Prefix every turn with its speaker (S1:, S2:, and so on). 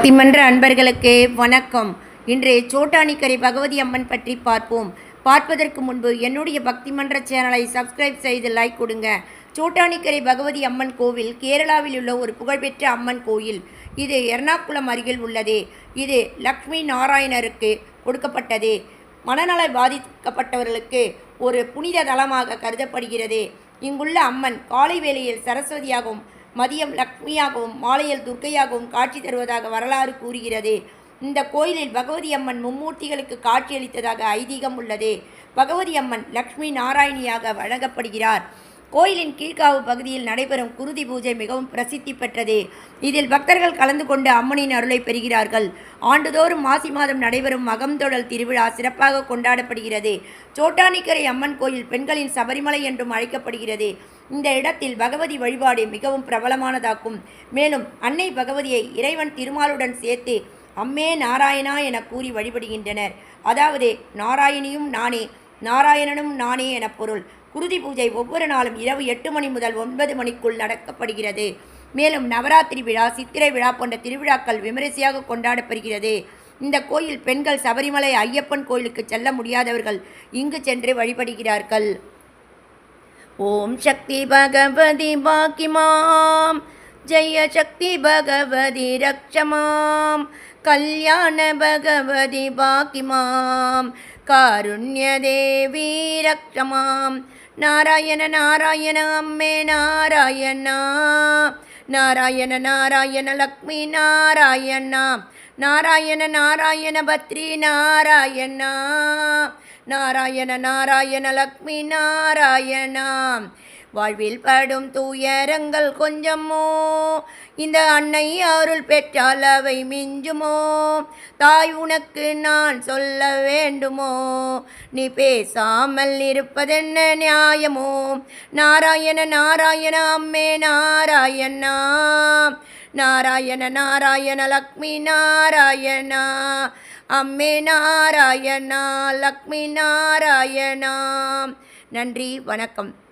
S1: பக்திமன்ற அன்பர்களுக்கு வணக்கம். இன்றைய சோட்டானிக்கரை பகவதி அம்மன் பற்றி பார்ப்போம். பார்ப்பதற்கு முன்பு என்னுடைய பக்திமன்ற சேனலை சப்ஸ்கிரைப் செய்து லைக் கொடுங்க. சோட்டானிக்கரை பகவதி அம்மன் கோவில் கேரளாவில் உள்ள ஒரு புகழ்பெற்ற அம்மன் கோயில். இது எர்ணாகுளம் அருகில் உள்ளது. இது லக்ஷ்மி நாராயணருக்கு கொடுக்கப்பட்டது. மனநல பாதிக்கப்பட்டவர்களுக்கு ஒரு புனித தலமாக கருதப்படுகிறது. இங்குள்ள அம்மன் காலை வேளையில் சரஸ்வதியாகவும் மதியம் லக்ஷ்மியாகவும் மாலையில் துர்க்கையாகவும் காட்சி தருவதாக வரலாறு கூறுகிறது. இந்த கோயிலில் பகவதி அம்மன் மும்மூர்த்திகளுக்கு காட்சியளித்ததாக ஐதீகம் உள்ளது. பகவதி அம்மன் லக்ஷ்மி நாராயணியாக வழங்கப்படுகிறார். கோயிலின் கீழ்காவு பகுதியில் நடைபெறும் குருதி பூஜை மிகவும் பிரசித்தி பெற்றது. இதில் பக்தர்கள் கலந்து கொண்டு அம்மனின் அருளை பெறுகிறார்கள். ஆண்டுதோறும் மாசி மாதம் நடைபெறும் மகம்தொடல் திருவிழா சிறப்பாக கொண்டாடப்படுகிறது. சோட்டானிக்கரை அம்மன் கோயில் பெண்களின் சபரிமலை என்றும் அழைக்கப்படுகிறது. இந்த இடத்தில் பகவதி வழிபாடு மிகவும் பிரபலமானதாக்கும் மேலும் அன்னை பகவதியை இறைவன் திருமாலுடன் சேர்த்து அம்மே நாராயணா என கூறி வழிபடுகின்றனர். அதாவது நாராயணியும் நானே நாராயணனும் நானே என பொருள். குருதி பூஜை ஒவ்வொரு நாளும் இரவு எட்டு மணி முதல் ஒன்பது மணிக்குள் நடக்கப்படுகிறது. மேலும் நவராத்திரி விழா சித்திரை விழா போன்ற திருவிழாக்கள் விமரிசையாக கொண்டாடப்படுகிறது. இந்த கோயில் பெண்கள் சபரிமலை ஐயப்பன் கோயிலுக்கு செல்ல முடியாதவர்கள் இங்கு சென்று வழிபடுகிறார்கள். ஓம் சக்தி பகவதி பாக்கிமாம் ஜெய சக்தி பகவதி ரக்ஷமாம் கல்யாண பகவதி பாக்கிமாம் மாம் காருண்ய தேவி ரக்ஷமாம் நாராயண நாராயண அம்மே நாராயணா. நாராயண நாராயண லக்ஷ்மி நாராயணா. நாராயண நாராயண பத்ரி நாராயணா. நாராயண நாராயண லக்ஷ்மி நாராயணா. வாழ்வில் படும் துயரங்கள் கொஞ்சமோ? இந்த அன்னை அருள் பெற்றால் அவை மிஞ்சுமோ? தாய் உனக்கு நான் சொல்ல வேண்டுமோ? நீ பேசாமல் இருப்பதென்ன நியாயமோ? நாராயண நாராயண அம்மே நாராயணா. நாராயண நாராயண லக்ஷ்மி நாராயணா. அம்மே நாராயணா லக்ஷ்மி நாராயணா. நன்றி வணக்கம்.